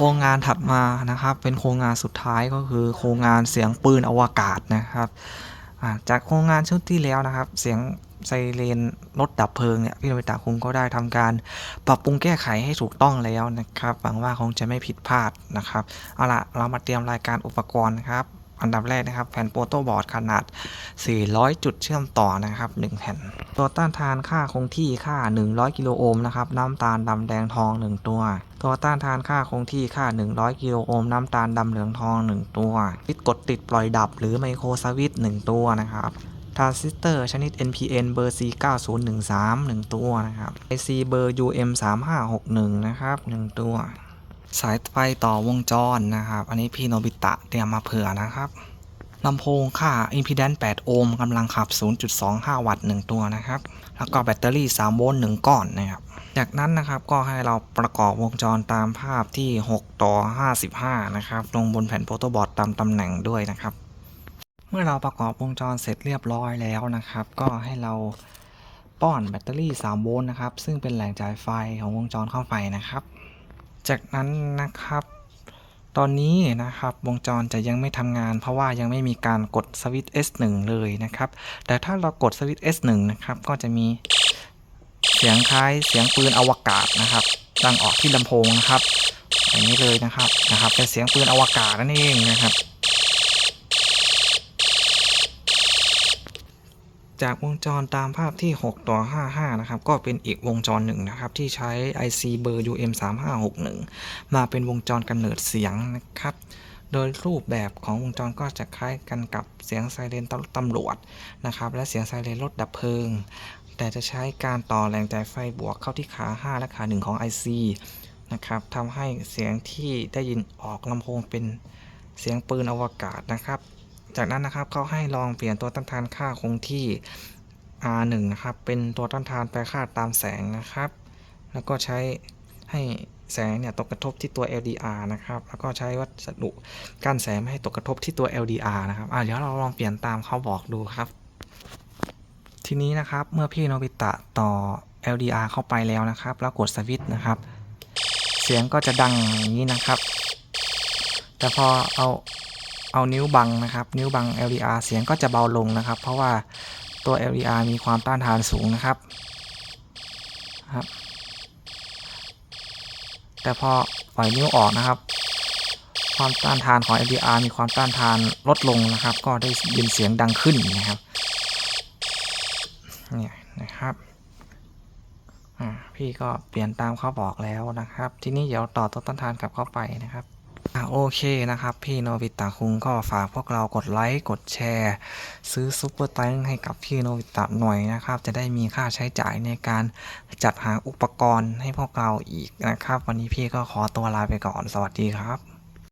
ครงงานถัดมานะครับ เป็นโครงงานสุดท้ายก็คือโครงงานเสียงปืนอวกาศนะครับจากโครงงานชุดที่แล้วนะครับ เสียงไซเรนรถดับเพลิงเนี่ยพี่โนบิตะคุงก็ได้ทำการปรับปรุงแก้ไขให้ถูกต้องแล้วนะครับหวังว่าคงจะไม่ผิดพลาดนะครับเอาละเรามาเตรียมรายการอุปกรณ์นะครับ อันดับแรกนะครับ แผ่นโปรโตบอร์ดขนาด 400 จุดเชื่อมต่อนะครับ 1 แผ่น ตัวต้านทานค่าคงที่ค่า 100 กิโลโอห์มนะครับน้ำตาลดำแดงทอง 1 ตัว ตัวต้านทานค่าคงที่ค่า 100 กิโลโอห์มน้ำตาลดำเหลืองทอง 1 ตัววิดกดติดปล่อยดับหรือไมโครสวิตช์1ตัวนะครับทรานซิสเตอร์ชนิด NPN เบอร์ C9013 1 ตัวนะครับ IC เบอร์ UM3561 นะครับ 1 ตัว สายไฟต่อวงจรนะครับ อันนี้พี่โนบิตะเตรียมมาเผื่อนะครับ ลำโพงค่า impedance 8 โอห์มกำลังขับ 0.25 วัตต์ 1 ตัวนะครับ แล้วก็แบตเตอรี่ 3 โวลต์ 1 ก้อนนะครับ จากนั้นนะครับก็ให้เราประกอบวงจรตามภาพที่ 6 ต่อ 55 นะครับลงบนแผ่นโปรโตบอร์ดตามตำแหน่งด้วยนะครับ เมื่อเราประกอบวงจรเสร็จเรียบร้อยแล้วนะครับ ก็ให้เราป้อนแบตเตอรี่ 3 โวลต์นะครับ ซึ่งเป็นแหล่งจ่ายไฟของวงจรเข้าไปนะครับ จากนั้นนะครับ ตอนนี้นะครับวงจรจะยังไม่ทำงาน เพราะว่ายังไม่มีการกดสวิตช์ S1 เลยนะครับ แต่ถ้าเรากดสวิตช์ S1 นะครับก็จะมีเสียงคล้ายเสียงปืนอวกาศนะครับดังออกที่ลำโพงนะครับอย่างนี้เลยนะครับนะครับเป็นเสียงปืนอวกาศนั่นเองนะครับ จากวงจรตามภาพที่ 6 ต่อ 55 นะครับ ก็เป็นอีกวงจรหนึ่งนะครับ ที่ใช้ IC เบอร์ UM3561 มาเป็นวงจรกำเนิดเสียงนะครับ โดยรูปแบบของวงจรก็จะคล้ายกันกับเสียงไซเรนตำรวจนะครับ และเสียงไซเรนรถดับเพลิง แต่จะใช้การต่อแรงจ่ายไฟบวกเข้าที่ขา 5 และขา 1 ของ IC นะครับทำให้เสียงที่ได้ยินออกลำโพงเป็นเสียงปืนอวกาศนะครับ จากนั้นนะครับเขาให้ลองเปลี่ยนตัวต้านทานค่าคงที่ R1 นะครับ เป็นตัวต้านทานแปรค่าตามแสงนะครับ แล้วก็ใช้ให้แสงเนี่ยตกกระทบที่ตัว LDR นะครับ แล้วก็ใช้วัสดุกั้นแสงไม่ให้ตกกระทบที่ตัว LDR นะครับอะเดี๋ยวเราลองเปลี่ยนตามเขาบอกดูครับ ทีนี้นะครับเมื่อพี่โนบิตะต่อ LDR เข้าไปแล้วนะครับ แล้วกดสวิตช์นะครับ เสียงก็จะดังอย่างนี้นะครับ แต่พอเอา เอานิ้วบังนะครับ นิ้วบัง LDR เสียงก็จะเบาลงนะครับ เพราะว่าตัว LDR มีความต้านทานสูงนะครับครับ แต่พอปล่อยนิ้วออกนะครับ ความต้านทานของ LDR มีความต้านทานลดลงนะครับ ก็ได้ยินเสียงดังขึ้นนะครับเนี่ยนะครับพี่ก็เปลี่ยนตามเขาบอกแล้วนะครับ ทีนี้เดี๋ยวต่อตัวต้านทานกลับเข้าไปนะครับ อะโอเคนะครับ พี่โนบิตะคุงก็ฝากพวกเรากดไลค์กดแชร์ ซื้อซุปเปอร์แตงให้กับพี่โนบิตะหน่อยนะครับ จะได้มีค่าใช้จ่ายในการจัดหาอุปกรณ์ให้พวกเราอีกนะครับ วันนี้พี่ก็ขอตัวลาไปก่อนสวัสดีครับ